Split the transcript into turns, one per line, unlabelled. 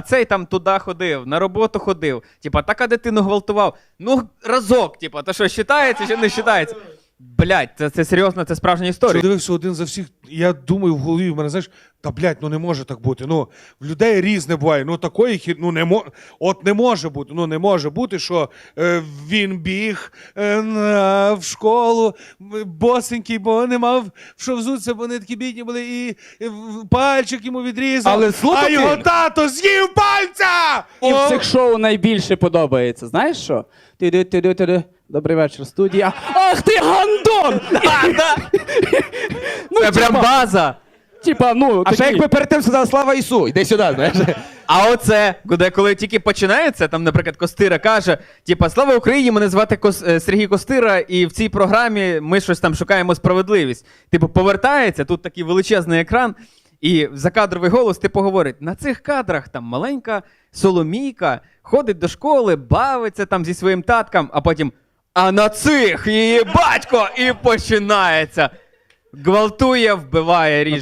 а цей там туди ходив, на роботу ходив. Типа, така дитину гвалтував. Ну, разок, типа, то що, вважається чи не вважається? Блять, це, це серйозно, це справжня
Що
історія.
дивився один за всіх, я думаю в голові, в мене знаєш, та блядь, ну не може так бути. Ну, в людей різне буває. Ну такої хір, ну не мо... от не може бути. Ну не може бути, що е, він біг е, на, в школу м, босенький, бо не мав в що взутися, бо вони такі бідні були, і, і в- пальчик йому відрізав.
Але
а його тато з'їв пальця!
І в
О!
цих шоу найбільше подобається. Знаєш що? Ти ти ти Добрий вечір, студія. Ах ти гандон! ну,
Це прям
типа,
база.
типа, ну,
А ще
такий-
якби перед тим сказав Слава Ісу, іди сюди, знаєш.
А оце, де коли тільки починається, там, наприклад, Костира каже: типа, слава Україні, мене звати Кос... е, Сергій Костира, і в цій програмі ми щось там шукаємо справедливість. Типу, повертається, тут такий величезний екран, і закадровий голос, типу, говорить: на цих кадрах там маленька Соломійка ходить до школи, бавиться там зі своїм татком, а потім. А на цих її батько і починається. Гвалтує, вбиває, ріже.